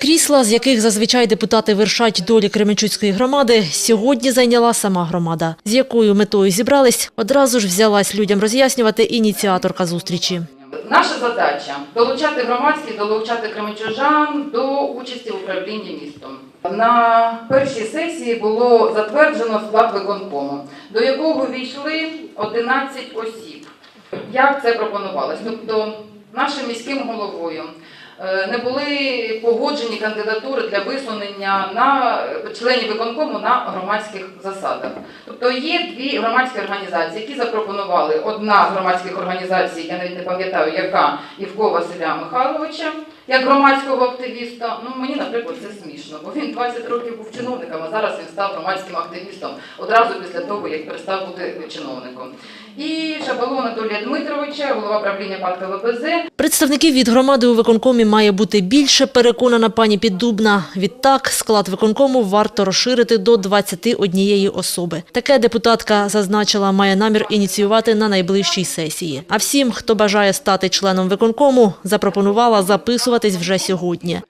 Крісла, з яких зазвичай депутати вершать долі Кременчуцької громади, сьогодні зайняла сама громада. З якою метою зібрались, одразу ж взялась людям роз'яснювати ініціаторка зустрічі. Наша задача долучати громадськість, долучати кременчужан до участі в управлінні містом. На першій сесії було затверджено склад виконкому, до якого війшли 11 осіб. Як це пропонувалось? Тобто нашим міським головою не були погоджені кандидатури для висунення на членів виконкому на громадських засадах. Тобто є дві громадські організації, які запропонували одна з громадських організацій, я навіть не пам'ятаю, яка Івко Василя Михайловича, як громадського активіста. Ну мені, наприклад, це смішно, бо він 20 років був чиновником, а зараз він став громадським активістом одразу після того, як перестав бути чиновником. І Шабалу Анатолія Дмитровича, голова правління парку ВПЗ, Представників від громади у виконкомі має бути більше, переконана пані Піддубна. Відтак, склад виконкому варто розширити до 21 особи. Таке депутатка зазначила, має намір ініціювати на найближчій сесії. А всім, хто бажає стати членом виконкому, запропонувала записуватись вже сьогодні.